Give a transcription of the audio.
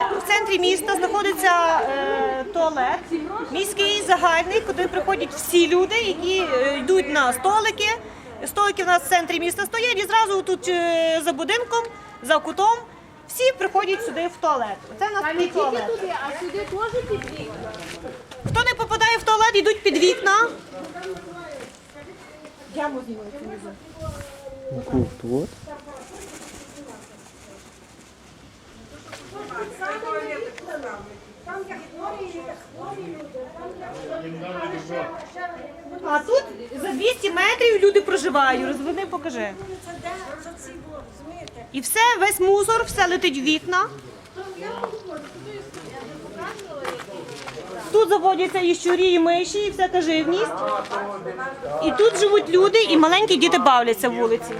В центрі міста знаходиться е, туалет міський загальний, куди приходять всі люди, які е, йдуть на столики. Столики в нас в центрі міста стоять і зразу тут е, за будинком, за кутом. Всі приходять сюди в туалет. Це в нас такий туалет. туди, а сюди теж під вікна. Хто не попадає в туалет, йдуть під вікна. Яму знімають А тут за 200 метрів люди проживають. Розвини, покажи. І все, весь мусор, все летить в вікна. Тут заводяться і щурі, і миші, і всяка живність. І тут живуть люди, і маленькі діти бавляться вулиці.